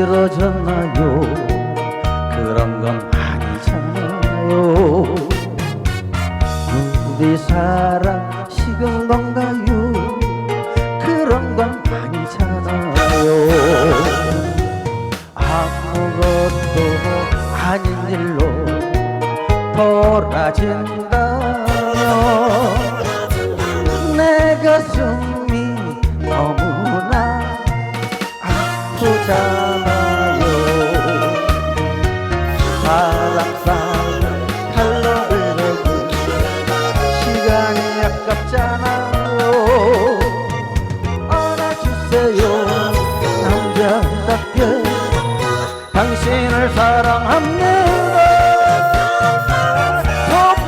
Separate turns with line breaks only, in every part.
미뤄졌나요? 그런 건 아니잖아요. 우리 사랑 식은 건가요? 그런 건 아니잖아요. 아무것도 아닌 일로 돌아진다면 남자답게 당신을 사랑합니다.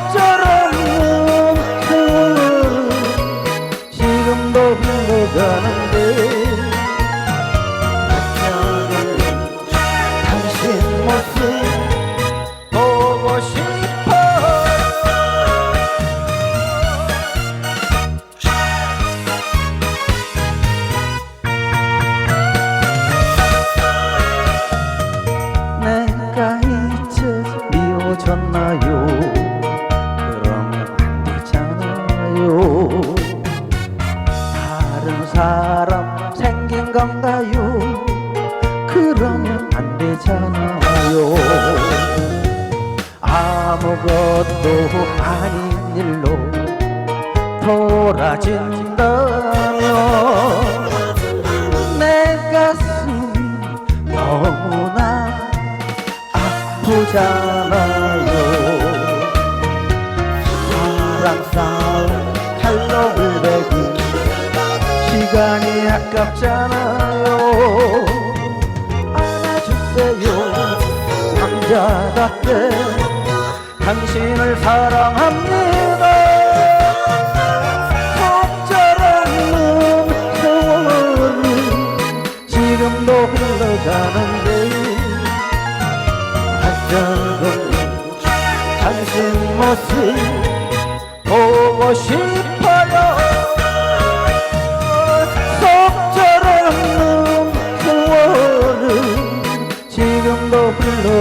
속절없는 세월 지금도 흘러가는데 사람 생긴 건가요? 그러면 안 되잖아요. 아무것도 아닌 일로 돌아진다면 내 가슴이 너무나 아프잖아 시간이 아깝잖아요. 안아주세요. 남자답게 당신을 사랑합니다. 속절없는 세월은 지금도 흘러가는데 한장은 당신 모습 보고 싶어요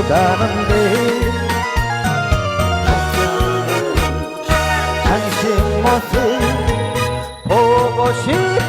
가는데 당신 모습 보고 싶어요